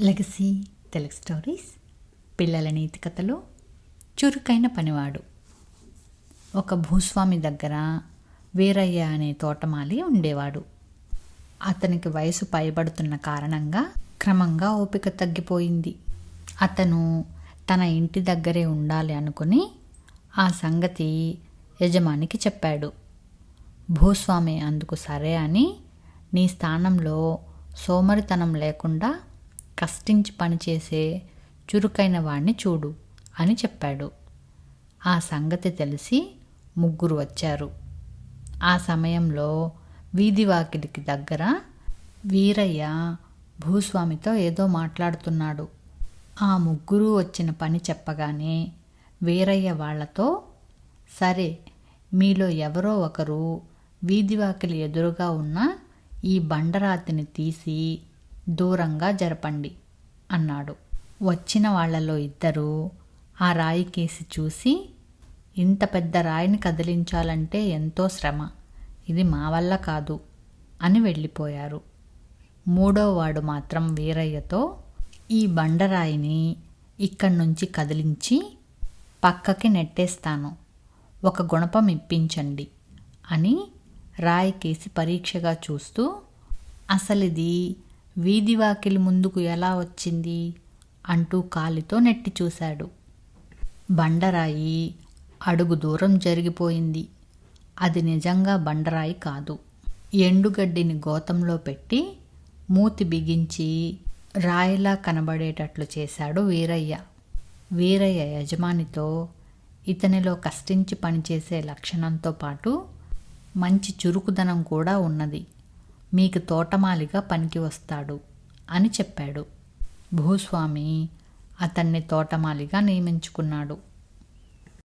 Legacy Telugu stories పిల్లల నీతి కథలు చురుకైన పనివాడు. ఒక భూస్వామి దగ్గర వీరయ్య అనే తోటమాలి ఉండేవాడు. అతనికి వయసు పైబడుతున్న కారణంగా క్రమంగా ఓపిక తగ్గిపోయింది. అతను తన ఇంటి దగ్గరే ఉండాలి అనుకుని ఆ సంగతి యజమానికి చెప్పాడు. భూస్వామి అందుకు సరే అని నీ స్థానంలో సోమరితనం లేకుండా కష్టించి పనిచేసే చురుకైన వాణ్ణి చూడు అని చెప్పాడు. ఆ సంగతి తెలిసి ముగ్గురు వచ్చారు. ఆ సమయంలో వీధి వాకిలికి దగ్గర వీరయ్య భూస్వామితో ఏదో మాట్లాడుతున్నాడు. ఆ ముగ్గురు వచ్చిన పని చెప్పగానే వీరయ్య వాళ్ళతో సరే మీలో ఎవరో ఒకరు వీధివాకిలి ఎదురుగా ఉన్న ఈ బండరాతిని తీసి దూరంగా జరపండి అన్నాడు. వచ్చిన వాళ్ళలో ఇద్దరూ ఆ రాయి కేసి చూసి ఇంత పెద్ద రాయిని కదిలించాలంటే ఎంతో శ్రమ ఇది మా వల్ల కాదు అని వెళ్ళిపోయారు. మూడోవాడు మాత్రం వీరయ్యతో ఈ బండరాయిని ఇక్కడి నుంచి కదిలించి పక్కకి నెట్టేస్తాను ఒక గుణపం ఇప్పించండి అని రాయికేసి పరీక్షగా చూస్తూ అసలిది వీధి వాకిలి ముందుకు ఎలా వచ్చింది? అంటూ కాలితో నెట్టి చూశాడు. బండరాయి అడుగు దూరం జరిగిపోయింది. అది నిజంగా బండరాయి కాదు. ఎండుగడ్డిని గోతంలో పెట్టి మూతి బిగించి రాయిలా కనబడేటట్లు చేశాడు వీరయ్య. వీరయ్య యజమానితో ఇతనిలో కష్టించి పనిచేసే లక్షణంతో పాటు మంచి చురుకుదనం కూడా ఉన్నది. మీకు తోటమాలిగా పనికి వస్తాడు అని చెప్పాడు. భూస్వామి అతన్ని తోటమాలిగా నియమించుకున్నాడు.